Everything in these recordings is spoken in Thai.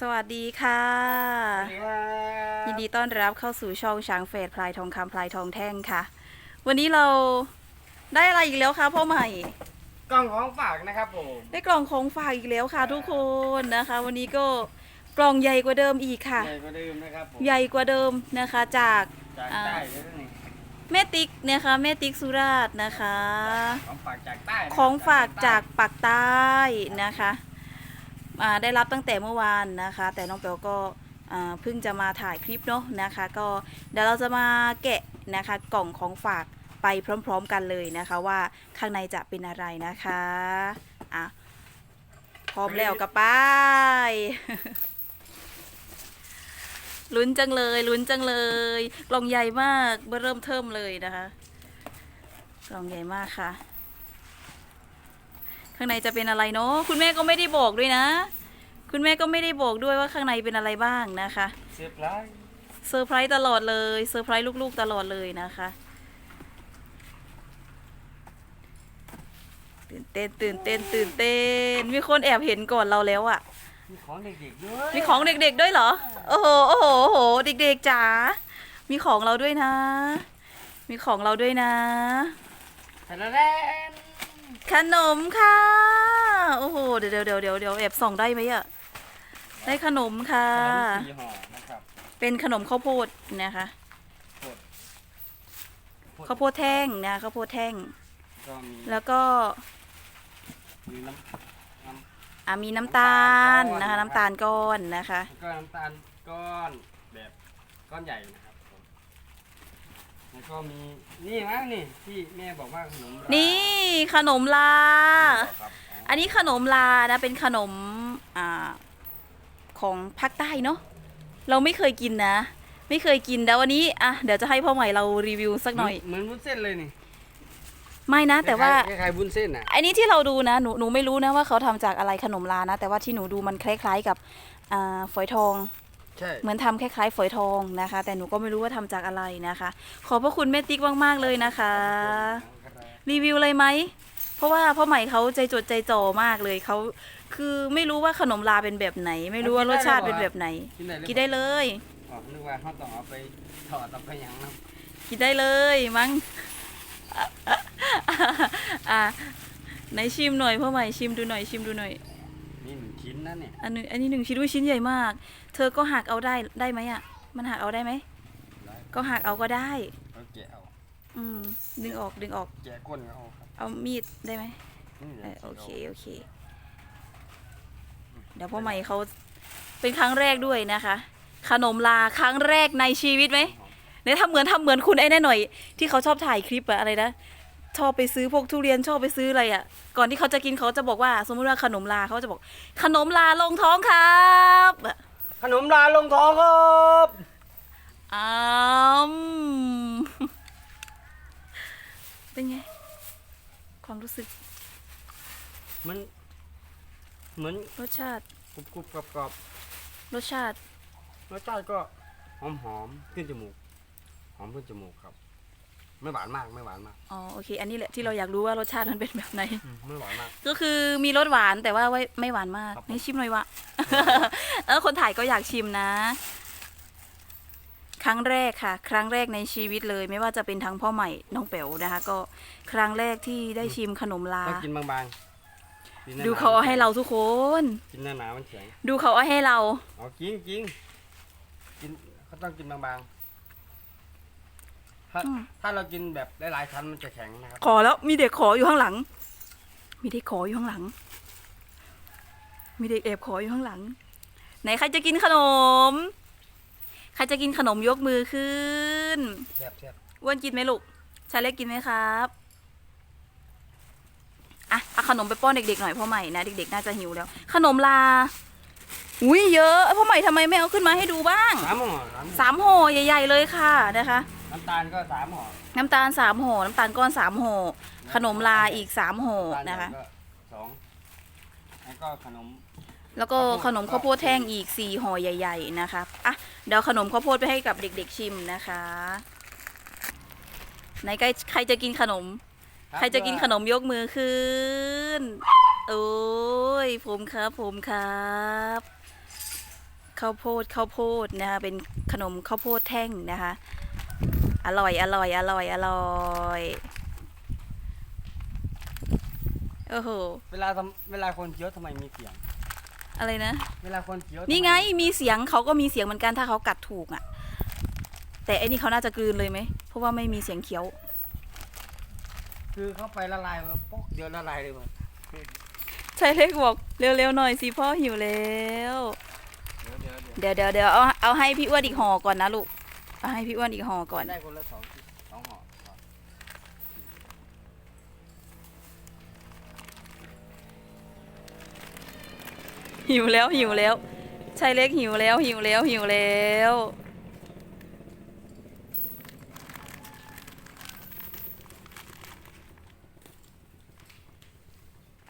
สวัสดีค่ะสวัสดีครับยินดีต้อนรับเข้าสู่ช่องช้างเฟดพลายทองคำพลายทองแท่งค่ะ วันนี้เราได้อะไรอีกแล้วคะพ่อใหม่ กล่องของฝากนะครับผมได้กล่องของฝากอีกแล้วค่ะ ทุกคนนะคะ วันนี้ก็กล่องใหญ่กว่าเดิมอีกค่ะ ใหญ่กว่าเดิมนะครับผมใหญ่กว่าเดิมนะคะจากจากอ่าใต้เลยนะนี่แม่ติ๊กนะคะแม่ติ๊กสุราษฎร์นะคะ ของฝากจากใต้นะครับของฝากจากปากใต้นะคะอ่า ได้รับตั้งแต่เมื่อวานนะคะ แต่น้องเปลก็เพิ่งจะมาถ่ายคลิปเนาะนะคะ ก็เดี๋ยวเราจะมาแกะนะคะกล่องของฝากไปพร้อม ๆ กันเลยนะคะ ว่าข้างในจะเป็นอะไรนะคะอะพร้อมแล้วกับป้ายลุ้นจังเลยลุ้นจังเลย กล่องใหญ่มากเบอร์เริ่มเทิมเลยนะคะ กล่องใหญ่มากค่ะ ข้างในจะเป็นอะไรเนาะคุณแม่ก็ไม่ได้บอกด้วยนะ คุณแม่ก็ไม่ได้บอกด้วยว่าข้างในเป็นอะไรบ้างนะคะเสียบไลน์เซอร์ไพรส์ตลอดเลยเซอร์ไพรส์ลูกๆตลอดเลยนะคะตื่นเต้นตื่นเต้นตื่นเต้นมีคนแอบเห็นก่อนเราแล้วอะมีของเด็กๆด้วยมีของเด็กๆด้วยเหรอโอ้โหโอ้โหโอ้โหเด็กๆจ๋ามีของเราด้วยนะ มีของเราด้วยนะแต่ละแรนขนมค่ะโอ้โหเดี๋ยวเดี๋ยวเดี๋ยวเดี๋ยวเดี๋ยวแอบส่องได้ไหมอะ ได้ขนมค่ะ ขนมสี่ห่อนะครับเป็นขนมข้าวโพดนะคะโคตรข้าวโพดแท่งนะข้าวโพดแท่ง ก็มีแล้วก็มีน้ำน้ำ อะมีน้ำตาลนะคะน้ำตาลก้อนนะคะ แล้วก็น้ำตาลก้อนแบบก้อนใหญ่นะครับผมแล้วก็มีนี่มั้งนี่ที่แม่บอกว่าขนมลานี่ขนมลา ครับอันนี้ขนมลานะเป็นขนมอ่า ของภาคใต้เนาะเราไม่เคยกินนะ ไม่เคยกินแต่วันนี้อะเดี๋ยวจะให้พ่อใหม่เรารีวิวสักหน่อย เหมือนวุ้นเส้นเลยนี่ไม่นะ แต่ว่าคล้ายๆวุ้นเส้นอะไอ้นี่ที่เราดูนะหนูหนูไม่รู้นะว่าเขาทำจากอะไรขนมลานะ แต่ว่าที่หนูดูมันคล้ายๆกับอ่าฝอยทองใช่เหมือนทำคล้ายๆฝอยทองนะคะ แต่หนูก็ไม่รู้ว่าทำจากอะไรนะคะ ขอบพระคุณแม่ติ๊กมากๆเลยนะคะ รีวิวเลยไหม เพราะว่าพ่อใหม่เขาใจจดใจจ่อมากเลยเขาคือไม่รู้ว่าขนมลาเป็นแบบไหน ไม่รู้ว่ารสชาติเป็นแบบไหนกินได้เลยกินได้เลย อ๋อนึกว่าเขาต้องเอาไปถอดเอาไปหยังนะกินได้เลยมั้งอะไหนชิมหน่อยพ่อใหม่ชิมดูหน่อยชิมดูหน่อย นี่หนึ่งชิ้นนะเนี่ยอันนึงอันนี้หนึ่งชิ้นด้วยชิ้นใหญ่มาก เธอก็หักเอาได้ได้ไหมอะ มันหักเอาได้ไหม ได้ก็หักเอาก็ได้ เขาแกะเอาอืมดึงออกดึงออก แกะก้นก็เอาครับ เอามีดได้ไหมนี่เอแหละอโอเคโอเค เดี๋ยวพ่อใหม่เขาเป็นครั้งแรกด้วยนะคะ ขนมลาครั้งแรกในชีวิตไหมเนี่ยทำเหมือนทำเหมือนคุณไอ้แน่หน่อย ที่เขาชอบถ่ายคลิปอะอะไรนะชอบไปซื้อพวกทุเรียนชอบไปซื้ออะไรอะก่อนที่เขาจะกินเขาจะบอกว่า สมมติว่าขนมลาเขาจะบอก ขนมลาลงท้องครับอะขนมลาลงท้องครับอ้ามเป็นไงความ รู้สึก มัน เหมือนรสชาติกรุบกรุบกรอบกรอบรสชาติรสชาติก็หอมหอมขึ้นจมูก หอมขึ้นจมูกครับ ไม่หวานมากไม่หวานมากอ๋อโอเค อันนี้แหละที่เราอยากรู้ว่ารสชาติมันเป็นแบบไหน อืมไม่หวานมาก ก็คือมีรสหวานแต่ว่าไม่ไม่หวานมากครับผม นี่ชิมหน่อยวะ เออคนถ่ายก็อยากชิมนะ ครั้งแรกค่ะ ครั้งแรกในชีวิตเลย ไม่ว่าจะเป็นทั้งพ่อใหม่น้องเป๋วนะคะ ก็ครั้งแรกที่ได้ชิมขนมลา ต้องกินบางๆกินหนๆดูเขาเอาให้เราทุกคน กินหนาๆมันแข็งดูเขาเอาให้เรา เอากินกินกินเขาต้องกินบางๆถ้าอืม ถ้าเรากินแบบหลายๆชั้นมันจะแข็งนะครับขอแล้วมีเด็กขออยู่ข้างหลัง มีเด็กขออยู่ข้างหลัง มีเด็กแอบขออยู่ข้างหลัง ไหนใครจะกินขนมใครจะกินขนมยกมือขึ้นแซ่บแซ่บอ้วนกินไหมลูกชายเล็กกินไหมครับอะเอาขนมไปป้อนเด็กๆหน่อยพ่อใหม่นะเด็กๆน่าจะหิวแล้ว ขนมลาอุ้ยเยอะพ่อใหม่ทำไมไม่เอาขึ้นมาให้ดูบ้างสามห่อสามห่อสามห่อใหญ่ ๆเลยค่ะนะคะ น้ำตาลก็สามห่อน้ำตาลสามห่อน้ำตาลก้อนสามห่อขนมลาอีกสามห่อน้ำตาลนะคะก็สองแล้วก็ขนม แล้วก็ขนมข้าวโพดแท่งอีกสี่ห่อใหญ่ ๆ นะคะอะเดี๋ยวขนมข้าวโพดไปให้กับเด็ก ๆ ชิมนะคะไหนใครใครจะกินขนม ใครจะกินขนมยกมือขึ้น โอ้ยผมครับผมครับข้าวโพดข้าวโพดนะคะเป็นขนมข้าวโพดแท่งนะคะ อร่อยอร่อยอร่อยอร่อยโอ้โห เวลาทำเวลาคนเคี้ยวทำไมมีเสียง อะไรนะ เวลาคนเคี้ยวนี่ทำมไงมีเสียงเขาก็มีเสียงเหมือนกันถ้าเขากัดถูกอะ่ะ แต่ไอ้นี่เขาน่าจะกลืนเลยไหมเพราะว่าไม่มีเสียงเคี้ยว คือเข้าไปละลายมาปอกเดียวละลายเลยว่ะชายเล็กบอกเร็วๆหน่อยสิพ่อหิวแล้วเดี๋ยวเดี๋ยวเดี๋ยวเดี๋ยวเดี๋ยวเดี๋ยวเอาเอาให้พี่อ้วนอีกห่อก่อนนะลูกเอาให้พี่อ้วนอีกห่อก่อน ได้คนละสองชิ้ หิวแล้วหิวแล้วชายเล็กหิวแล้วหิวแล้วหิวแล้ว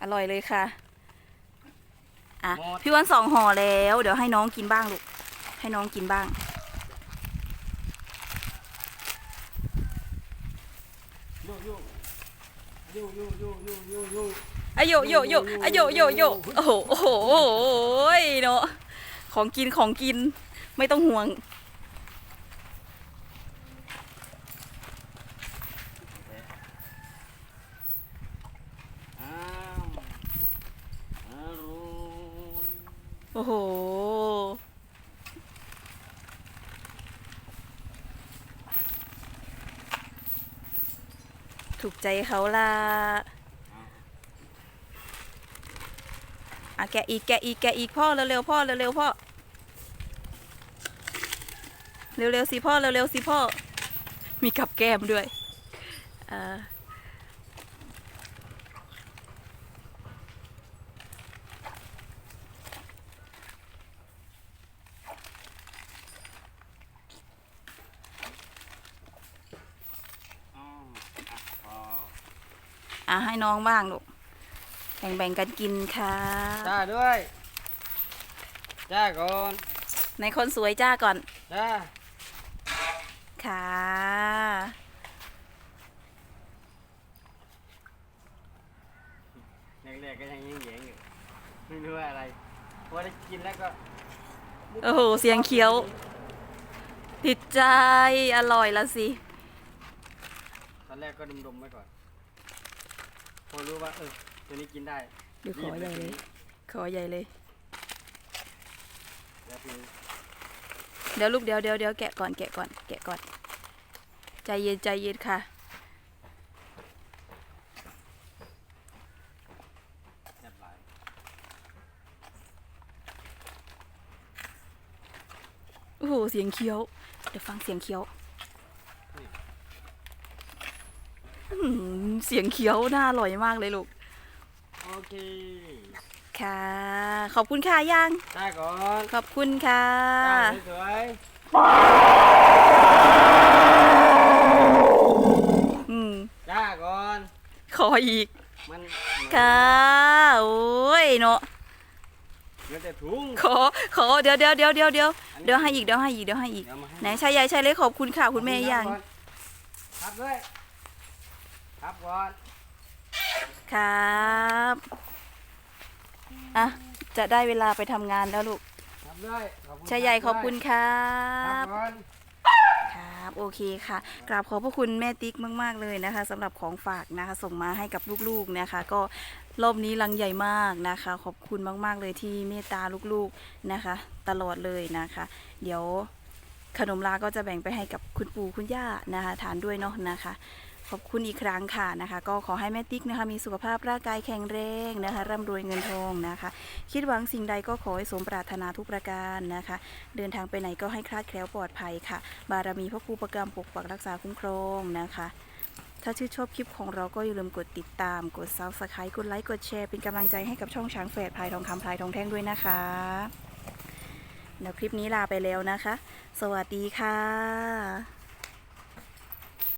อร่อยเลยค่ะ อะ พี่อ้วันสองห่อแล้ว เดี๋ยวให้น้องกินบ้างลูก ให้น้องกินบ้าง โยโย่โยโยโยโยโยโย อะโยโยโยอะโยโยโยโอ้โหโอ้โหเนาะของกินของกินไม่ต้องห่วง โอ้โห ถูกใจเขาละ อะแกะอีกแกะอีกแกะอีกพ่อเร็วๆพ่อเร็วๆพ่อเร็วๆสิพ่อเร็วๆสิพ่อมีกับแก้มด้วยอ่าอะให้น้องบ้างลูก แบ่งๆกันกินค่ะ จ้าด้วย จ้าก่อนในคนสวยจ้าก่อน จ้าค่ะ แรกๆก็ยังยิงแยงอยู่ไม่รู้ว่าอะไรพอได้กินแล้วก็โอ้โห เสียงเคี้ยว ติดใจ อร่อยละสิ ตอนแรกก็ดมๆไว้ก่อน พอรู้ว่าเออ ตัวนี้กินได้เดี๋ยวขอใหญ่เลย ขอใหญ่เลยแล้วทีนี้เดี๋ยวลูกเดี๋ยวเดี๋ยวเดี๋ยวแกะก่อนแกะก่อนแกะก่อน ใจเย็นใจเย็นค่ะแซ่บหลายโอ้โห เสียงเคี้ยว เดี๋ยวฟังเสียงเคี้ยวอื้อหือเสียงเคี้ยวน่าอร่อยมากเลยลูกโอ เคค่ะ ขอบคุณค่ะยังจ้าก่อนขอบคุณค่ะจ้าสวยอืมๆจ้าก่อน ขออีกมันค่ะโอ้ยเนาะมันแต่ถุง ขอขอเดี๋ยวเดี๋ยวเดี๋ยวเดี๋ยวเดี๋ยวอันนี้เดี๋ยวให้อีกเดี๋ยวให้อีกเดี๋ยวให้อีกเดี๋ยวมาให้ ไหนชายใหญ่ชายเล็กขอบคุณค่ะคุณแม่ยังครับด้วยครับก่อน ครับอะจะได้เวลาไปทำงานแล้วลูกครับด้วยขอบคุณชายใหญ่ขอบคุณครัครับบก่อนครับ โอเคค่ะ กราบขอบพระคุณแม่ติ๊กมาก ๆ เลยนะคะสำหรับของฝากนะคะ ส่งมาให้กับลูกๆนะคะ ก็รอบนี้ลังใหญ่มากนะคะ ขอบคุณมาก ๆ เลยที่เมตตาลูกๆนะคะ ตลอดเลยนะคะ เดี๋ยวขนมลาก็จะแบ่งไปให้กับคุณปู่คุณย่านะคะ ทานด้วยเนาะนะคะ ขอบคุณอีกครั้งค่ะนะคะ ก็ขอให้แม่ติ๊กนะคะ มีสุขภาพร่างกายแข็งแรงนะคะร่ำรวยเงินทองนะคะ คิดหวังสิ่งใดก็ขอให้สมปรารถนาทุกประการนะคะ เดินทางไปไหนก็ให้คลาดแคล้วปลอดภัยค่ะ บารมีพระครูประกรรมปกปักรักษาคุ้มครองนะคะถ้าชื่นชอบคลิปของเราก็อย่าลืมกดติดตาม กด subscribe กดไลค์ กดแชร์ เป็นกำลังใจให้กับช่องช้างแฝดพลายทองคำพลายทองแท่งด้วยนะคะเดี๋ยวคลิปนี้ลาไปแล้วนะคะ สวัสดีค่ะ